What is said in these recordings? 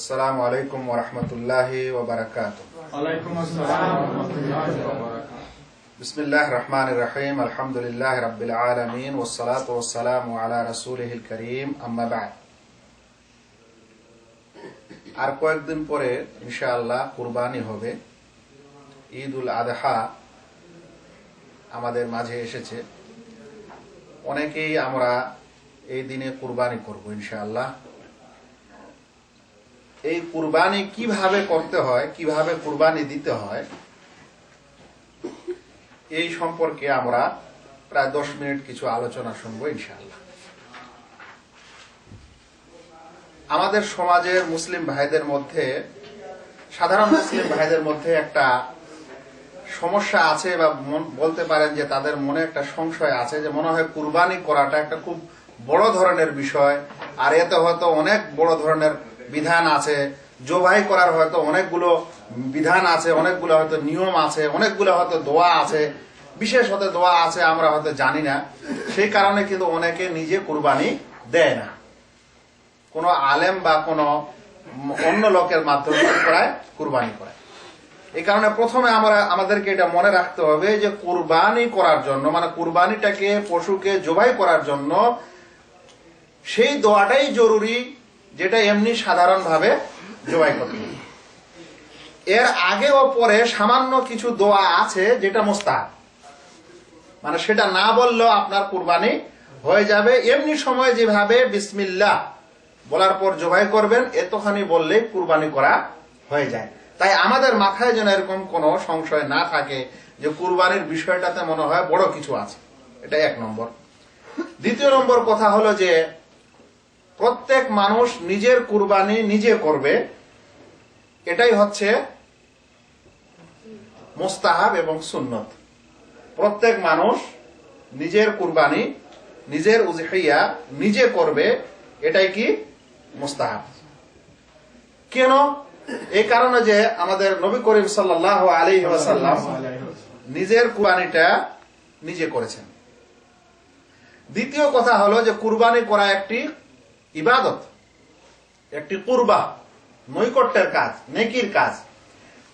আসসালামু আলাইকুম ওরহমতুল্লাহি ওবরাকাত ওয়ালাইকুম আসসালাম ওয়া রাহমাতুল্লাহি ওয়া বারাকাতুহু। বিসমিল্লাহ রহমান রহিম আলহামদুলিল্লাহ রাব্বিল আলামিন ওয়াসসালাতু ওয়াসসালামু আলা রাসূলিহিল করিম আম্মা বা'দ। আর কয়েকদিন পরে ইনশাআল্লাহ কুরবানি হবে। ঈদ উল আদহা আমাদের মাঝে এসেছে। অনেকেই আমরা এই দিনে কুরবানি করব ইনশাআল্লাহ। এই কুরবানি কীভাবে করতে হয়, কীভাবে কুরবানি দিতে হয়, এই সম্পর্কে আমরা প্রায় দশ মিনিট কিছু আলোচনা শুনব ইনশাআল্লাহ। আমাদের সমাজের মুসলিম ভাইদের মধ্যে, সাধারণ মুসলিম ভাইদের মধ্যে একটা সমস্যা আছে বা বলতে পারেন যে তাদের মনে একটা সংশয় আছে যে মনে হয় কুরবানি করাটা একটা খুব বড় ধরনের বিষয়, আর এতে হয়তো অনেক বড় ধরনের বিধান আছে। জবাই করার হয়তো অনেকগুলো বিধান আছে, অনেকগুলো হয়তো নিয়ম আছে, অনেকগুলো হয়তো দোয়া আছে। বিশেষ হয়তো দোয়া আছে, আমরা হয়তো জানি না। সেই কারণে কিন্তু অনেকে নিজে কুরবানি দেয় না। কোনো আলেম বা কোনো অন্য লোকের মাধ্যমে করায় কুরবানি করায় এই কারণে প্রথমে আমরা, আমাদেরকে এটা মনে রাখতে হবে যে কুরবানি করার জন্য মানে কুরবানিটাকে, পশুকে জবাই করার জন্য, সেই দোয়াটাই জরুরি যেটা এমনি সাধারণভাবে জবাই করতে এর আগে ও পরে সামান্য কিছু দোয়া আছে, যেটা মোস্তাহ মানে সেটা না বললেও আপনার কুরবানি হয়ে যাবে। এমনি সময় যেভাবে বিসমিল্লা বলার পর জবাই করবেন, এতখানি বললে কুরবানি করা হয়ে যায়। তাই আমাদের মাথায় যেন এরকম কোনো সংশয় না থাকে যে কুরবানির বিষয়টাতে মনে হয় বড় কিছু আছে। এটা এক নম্বর। দ্বিতীয় নম্বর কথা হলো যে প্রত্যেক মানুষ নিজের কুরবানি নিজে করবে, এটাই হচ্ছে মোস্তাহাব এবং সুন্নত। প্রত্যেক মানুষ নিজের কুরবানি, নিজের উজহিয়া নিজে করবে, এটাই কি মুস্তাহাব। কেন? এই কারণে যে আমাদের নবী করিম সাল্লাহ আলী নিজের কুরবানিটা নিজে করেছেন। দ্বিতীয় কথা হলো যে কুরবানি করা একটি ইবাদত একটি কুরবা নৈকট্যের কাজ নেকির কাজ।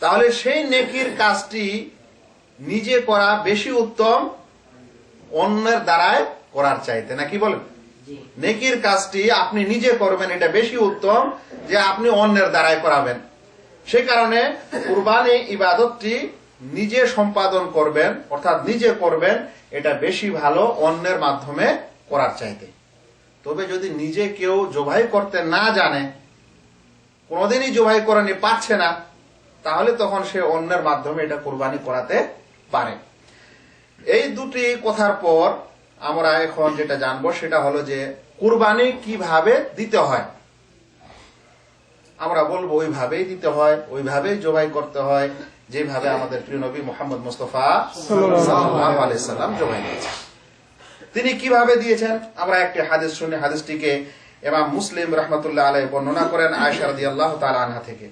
তাহলে সেই নেকির কাজটি নিজে করা বেশি উত্তম অন্যের দ্বারায় করার চাইতে। নাকি বলেন? নেকির কাজটি আপনি নিজে করবেন এটা বেশি উত্তম যে আপনি অন্যের দ্বারায় করাবেন। সে কারণে কুরবানি ইবাদতটি নিজে সম্পাদন করবেন অর্থাৎ নিজে করবেন এটা বেশি ভালো অন্যের মাধ্যমে করার চাইতে। তবে যদি নিজে কেউ জবাই করতে না জানে, কোনোদিনই জবাই করেনি পারছে না, তাহলে তখন সে অন্যের মাধ্যমে এটা কোরবানি করাতে পারে। এই দুটি কথার পর আমরা এখন যেটা জানব সেটা হলো যে কুরবানি কীভাবে দিতে হয়। আমরা বলব ওইভাবেই দিতে হয়, ওইভাবেই জবাই করতে হয়, যেভাবে আমাদের প্রিয় নবী মোহাম্মদ মুস্তফা সাল্লাম জবাই দিয়েছেন তিনি কীভাবে দিয়েছেন? আমরা একটি হাদিস শুনে, হাদিসটিকে এমাম মুসলিম রহমতুল্লাহ আলাই বর্ণনা করেন আয়সা রাদিয়াল্লাহু তাআলা আনহা থেকে।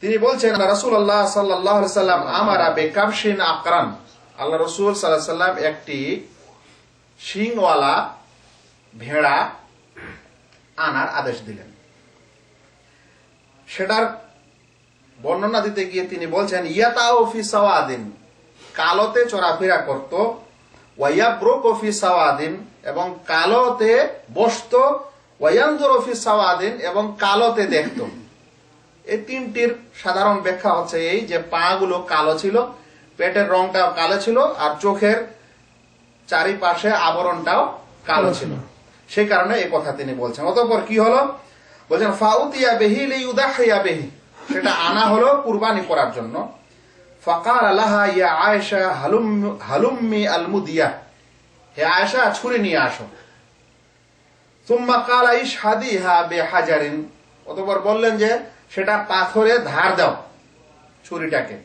তিনি বলছেন রাসূলুল্লাহ আল্লাহ আলাইহি সাল্লাম আমারা বেকাবশিন আকরান আল্লাহ রসুল সাল্লাল্লাহু সাল্লাম একটি শিংওয়ালা ভেড়া আনার আদেশ দিলেন। সেটার বর্ণনা দিতে গিয়ে তিনি বলছেন ইয়াতাও ফি সাওয়াদিন। কালোতে চলাফেরা করত সাওয়াদিন এবং কালোতে বসত ওয়াইয়ানজুর ফি সাওয়াদিন এবং কালোতে দেখত। এই তিনটির সাধারণ ব্যাখ্যা হচ্ছে এই যে পা গুলো কালো ছিল পেটের রংটাও কালো ছিল আর চোখের চারিপাশে আবরণটাও কালো ছিল। সেই কারণে এই কথা তিনি বলছেন। অতঃপর কি হলো? বলছেন ফাউতিয়া বেহি লিউদাহিয়া বেহি। সেটা আনা হলো কুরবানি করার জন্য। ফাকার আলাহা ইয়া আয়েশা, হালুম, হালুম্মি আলমুদিয়া। হে আয়েশা, ছুরি নিয়ে আসো। তুম্মা কালা ইস হাদিহা বে হাজারিন অতঃপর বললেন যে, সেটা পাথরে ধার দাও ছুরিটাকে।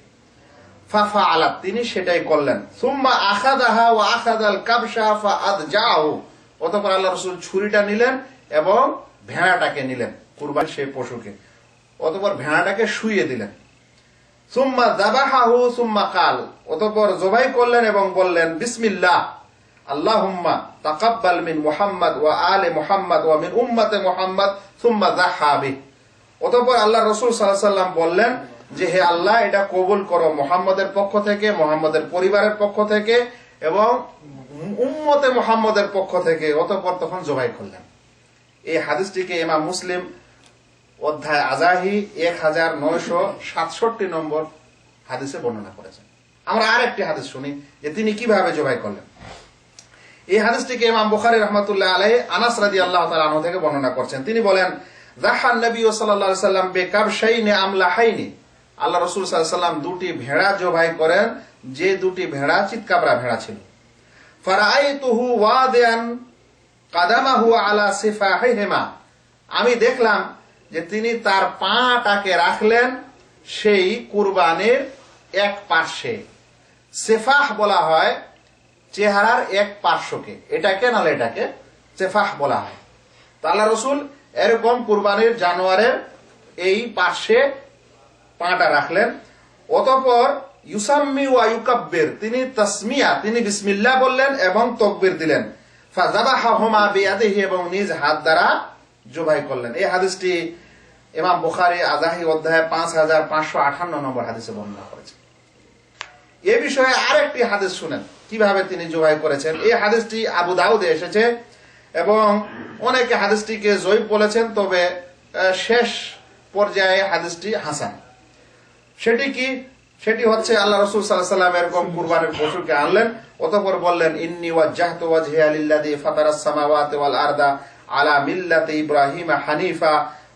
ফাফা আলাপ তিনি সেটাই করলেন। সুম্মা আখাদাহা ও আখাদাল কাবসা ফা আদ যাও অতপর আল্লাহ রসুল ছুরিটা নিলেন এবং ভেড়াটাকে নিলেন কুরবান সেই পশুকে। অতপর ভেড়াটাকে শুইয়ে দিলেন। সুম্মা কাল। অতপর করলেন এবং বললেন, বিসমিল্লাহ। ওয়া সুম্মা অতঃপর আল্লাহ রসুল সাল্লাম বললেন যে, হে আল্লাহ, এটা কবুল করো মোহাম্মদের পক্ষ থেকে, মোহাম্মদের পরিবারের পক্ষ থেকে এবং উম্মতে মোহাম্মদের পক্ষ থেকে। অতঃপর তখন জবাই করলেন। এই হাদিসটিকে ইমাম মুসলিম অধ্যায় আজাহি এক হাজার নয়শো সাতষট্টি নম্বর হাদিসে বর্ণনা করেছেন। আমরা আর একটি হাদিস শুনি যে তিনি কীভাবে জবাই করলেন। এই হাদিসটিকে ইমাম বুখারি রহমতুল্লাহ আলাই আনাস রাদি আল্লাহ তালন থেকে বর্ণনা করছেন। তিনি বলেন জাহান নবী সাল্লাহ সাল্লাম বেকাব শাইনে আমলা হাইনি আল্লাহ রসুল সাল্লাম দুটি ভেড়া জবাই করেন, যে দুটি ভেড়া চিৎকাবরা ভেড়া ছিল। ফারাইতুহু ওয়াদিয়ান কাদামাহু আলা সিফাহিহিমা। আমি দেখলাম যে তিনি তার পাটাকে রাখলেন সেই কুরবানির এক পার্শ্বে। সেফাহ বলা হয় চেহারার এক পার্শ্বকে। এটাকে নাহলে এটাকে সেফাহ বলা হয়। তো আল্লাহ রসুল এরকম কুরবানির জানোয়ারের এই পার্শ্বে পাটা রাখলেন। অতঃপর ইউসাম্মি ওয়া তিনি তসমিয়া, তিনি বিসমিল্লাহ বললেন এবং তকবির দিলেন। ফাজাবাহাহুমা বিয়াদিহি এবং নিজ হাত দ্বারা জবাই করলেন। এই হাদিসটি ইমাম বুখারী আজাহি অধ্যায় পাঁচ হাজার পাঁচশো আঠান্ন নম্বর হাদিসে বর্ণনা করেছেন এ বিষয়ে আরেকটি হাদিস শুনেন। কীভাবে তিনি জবাই করেছেন? এই হাদিসটি আবু দাউদে এসেছে এবং অনেকে হাদিসটিকে জয়ীব বলেছেন, তবে শেষ পর্যায়ে হাদিসটি হাসান। সেটি কি? সেটি হচ্ছে আল্লাহ রসুল সাল্লাহ সাল্লাম এরকম কুরবানের পশুকে আনলেন, অতঃপর বললেন, ইন্নি ওয়াজ্জাহতু ওয়াজহিয়া লিল্লাযী ফাতারাস সামাওয়াতি ওয়াল আরদা আলা মিল্লাতি ইব্রাহিম হানিফা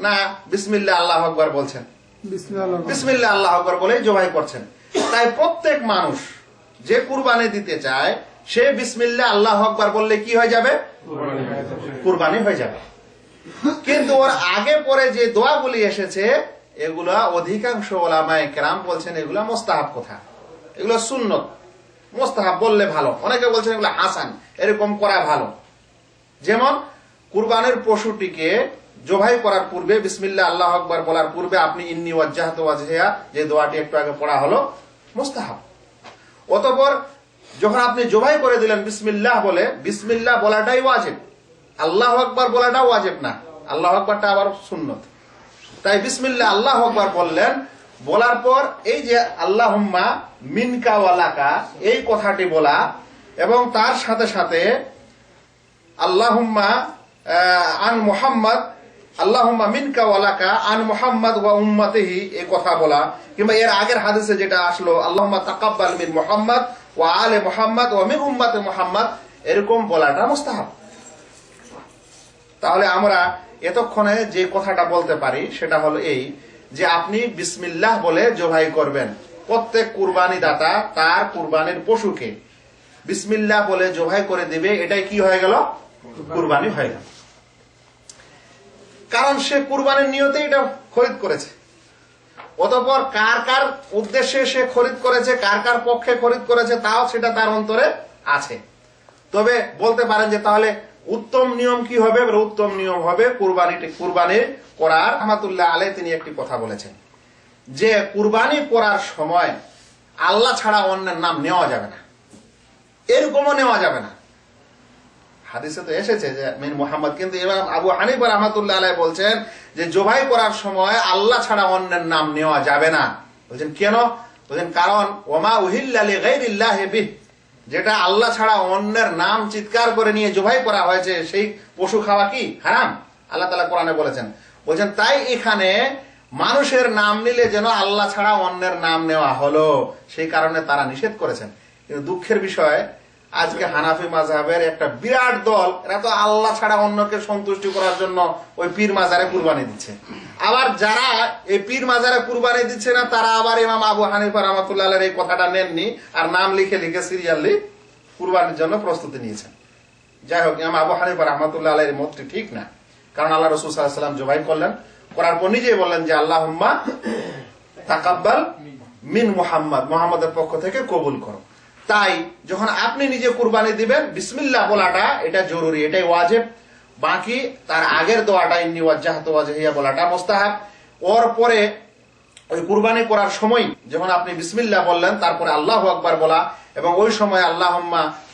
না বিসমিল্লা আল্লাহ আকবর বলছেন। বিসমিল্লা আল্লাহ আকবর। বলেই জবাই করছেন। তাই প্রত্যেক মানুষ যে কুরবানি দিতে চায় সে বিসমিল্লা আল্লাহ আকবর বললে কি হয়ে যাবে? কুরবানি হয়ে যাবে। কিন্তু ওর আগে পরে যে দোয়াগুলি এসেছে এগুলা অধিকাংশ ওলামায় কেরাম বলছেন এগুলা মোস্তাহাব কথা। এগুলো সুন্নত। মোস্তাহাব বললে ভালো। অনেকে বলছেন এগুলো হাসান। এরকম করা ভালো। যেমন কুরবানের পশুটিকে জবাই করার পূর্বে বিসমিল্লা আল্লাহ আকবর বলার পূর্বে আপনি ইন্নি ওয়াজ্জাহাত ওয়াজহিয়া, যে দোয়াটি একটু আগে পড়া হলো, মোস্তাহাব। অতঃপর যখন আপনি জবাই করে দিলেন বিসমিল্লাহ বলে, বিসমিল্লাহ বলাটাই ওয়াজিব। আল্লাহ আকবর বলাটাও ওয়াজিব না। আল্লাহ আকবরটা আবার সুন্নত। তাই বিসমিল্লাহ, আল্লাহ আকবর বললেন, বলার পর এই যে আল্লাহুম্মা মিনকা ওয়ালাকা এই কথাটি বলা, এবং তার সাথে সাথে আল্লাহুম্মা আন মুহাম্মদ আল্লাহুম্মা মিনকা ওয়ালাকা আন মুহাম্মদ ওয়া উম্মতিহি, এই কথা বলা। কিংবা এর আগের হাদিসে যেটা আসলো, আল্লাহুম্মা তাকাব্বাল মিন মুহাম্মদ ওয়া আলে মুহাম্মদ ওয়া মিন উম্মতে মুহাম্মদ, এরকম বলাটা মুস্তাহাব। তাহলে আমরা এতক্ষণে যে কথাটা বলতে পারি, সেটা হলো এই যে আপনি বিসমিল্লাহ বলে জবাই করবেন। প্রত্যেক কুরবানি দাতা তার কুরবানির পশুকে বিসমিল্লাহ বলে জবাই করে দিবে। এটাই কি হয়ে গেল? কুরবানি হয়ে গেল। কারণ সে কুরবানির নিয়তে এটা খরিদ করেছে। অতঃপর কার কার উদ্দেশ্যে সে খরিদ করেছে, কার কার পক্ষে খরিদ করেছে, তাও সেটা তার অন্তরে আছে। তবে বলতে পারেন যে তাহলে উত্তম নিয়ম কি হবে? উত্তম নিয়ম হবে কুরবানি কুরবানি করার। রহমাতুল্লাহ আলে তিনি একটি কথা বলেছেন যে কুরবানি করার সময় আল্লাহ ছাড়া অন্যের নাম নেওয়া যাবে না। এরকমও নেওয়া যাবে না। হাদিসে তো এসেছে যে মিন মোহাম্মদ, কিন্তু এবার আবু হানিফা রহমাতুল্লাহ আলাই বলছেন যে জবাই করার সময় আল্লাহ ছাড়া অন্যের নাম নেওয়া যাবে না। বলছেন কেন? বলছেন কারণ, ওমা উহিল্লালি গাইরিল্লাহ বিহ। যেটা আল্লাহ ছাড়া অন্যের নাম চিৎকার করে নিয়ে জবাই করা হয়েছে, সেই পশু খাওয়া কি? হারাম। আল্লাহ তালা কোরআনে বলেছেন। বলছেন তাই এখানে মানুষের নাম নিলে যেন আল্লাহ ছাড়া অন্যের নাম নেওয়া হলো, সেই কারণে তারা নিষেধ করেছেন। কিন্তু দুঃখের বিষয় আজকে হানাফি মাঝহাবের একটা বিরাট দল, এরা তো আল্লাহ ছাড়া অন্যকে সন্তুষ্টি করার জন্য ওই পীর মাজারে কুরবানি দিচ্ছে। আবার যারা এই পীর মাজারে কুরবানি দিচ্ছে না, তারা আবার ইমাম আবু হানিফা রহমতুল্লাহ এই কথাটা নেননি আর নাম লিখে লিখে সিরিয়ালি কুরবানির জন্য প্রস্তুতি নিয়েছেন। যাই হোক, ইমাম আবু হানিফা রহমতুল্লাহ আলের মতটি ঠিক না। কারণ আল্লাহ রসুল সাল্লাম জবাই করলেন। করার পর নিজেই বললেন যে আল্লাহ তাকাব্বাল মিন মুহাম্মদ। মুহাম্মদের পক্ষ থেকে কবুল করো। তাই যখন আপনি নিজে কুরবানি দিবেন, বিসমিল্লাহ বলাটা এটা জরুরি, এটাই ওয়াজেব। বাকি তার আগের দোয়াটা, ইন্নি ওয়াজ্জাহাত ওয়াজহিয়া বলাটা মোস্তাহাব। ওর পরে ওই কুরবানি করার সময় যখন আপনি বিসমিল্লাহ বললেন, তারপরে আল্লাহ আকবার বলা এবং ওই সময় আল্লাহ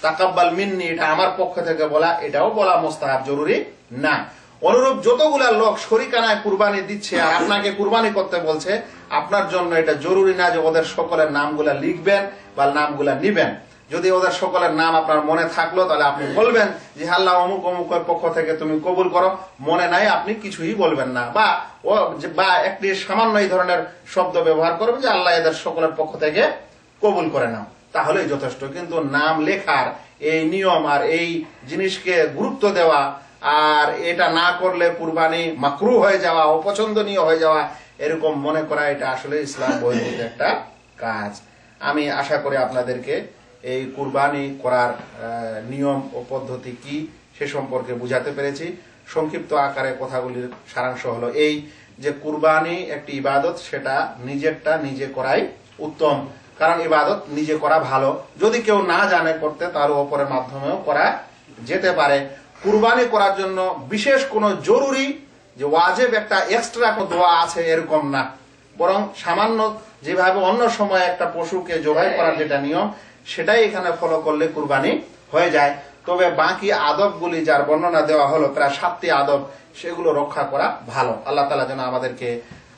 তাকাব্বাল মিন্নি, এটা আমার পক্ষ থেকে বলা, এটাও বলা মোস্তাহাব, জরুরি না। অনুরূপ যতগুলা লোক শরিকানায় কুরবানি দিচ্ছে আর আপনাকে কুরবানি করতে বলছে, আপনার জন্য এটা জরুরি না যে ওদের সকলের নামগুলা লিখবেন বা নামগুলা নিবেন। যদি ওদের সকলের নাম আপনার মনে থাকল, তাহলে আপনি বলবেন যে, আল্লাহ, অমুক অমুকের পক্ষ থেকে তুমি কবুল করো। মনে নাই, আপনি কিছুই বলবেন না। বা, ও বা, একটি সামান্য এই ধরনের শব্দ ব্যবহার করবেন যে, আল্লাহ, এদের সকলের পক্ষ থেকে কবুল করে নাও। তাহলেই যথেষ্ট। কিন্তু নাম লেখার এই নিয়ম আর এই জিনিসকে গুরুত্ব দেওয়া আর এটা না করলে কুরবানি মাকরু হয়ে যাওয়া, অপছন্দনীয় হয়ে যাওয়া, এরকম মনে করা এটা আসলে ইসলাম বহির্ভূত একটা কাজ। আমি আশা করি আপনাদেরকে এই কুরবানি করার নিয়ম ও পদ্ধতি কি সে সম্পর্কে বুঝাতে পেরেছি। সংক্ষিপ্ত আকারে কথাগুলির সারাংশ হলো এই যে কুরবানি একটি ইবাদত, সেটা নিজেরটা নিজে করাই উত্তম। কারণ ইবাদত নিজে করা ভালো। যদি কেউ না জানে করতে, তার অপরের মাধ্যমেও করা যেতে পারে। কুরবানি করার জন্য বিশেষ কোনো জরুরি যে ওয়াজেব একটা এক্সট্রা দোয়া আছে এরকম না। বরং সামান্য যেভাবে অন্য সময় একটা পশুকে জবাই করার যেটা নিয়ম সেটাই এখানে ফলো করলে কুরবানি হয়ে যায়। তবে বাকি আদবগুলি যার বর্ণনা দেওয়া হলো প্রায় সাতটি আদব সেগুলো রক্ষা করা ভালো। আল্লাহ তালা যেন আমাদেরকে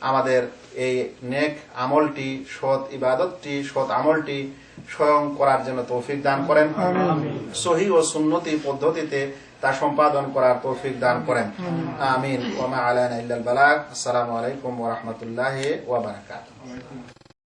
আমাদের এই নেক আমলটি সৎ ইবাদতটি সৎ আমলটি স্বয়ং করার জন্য তৌফিক দান করেন। সহি ও সুন্নতি পদ্ধতিতে তা সম্পাদন করার তৌফিক দান করেন। আমিন। ওমা আলাইনা ইল্লাল আলাইকুম ওয়া রাহমাতুল্লাহি ওয়া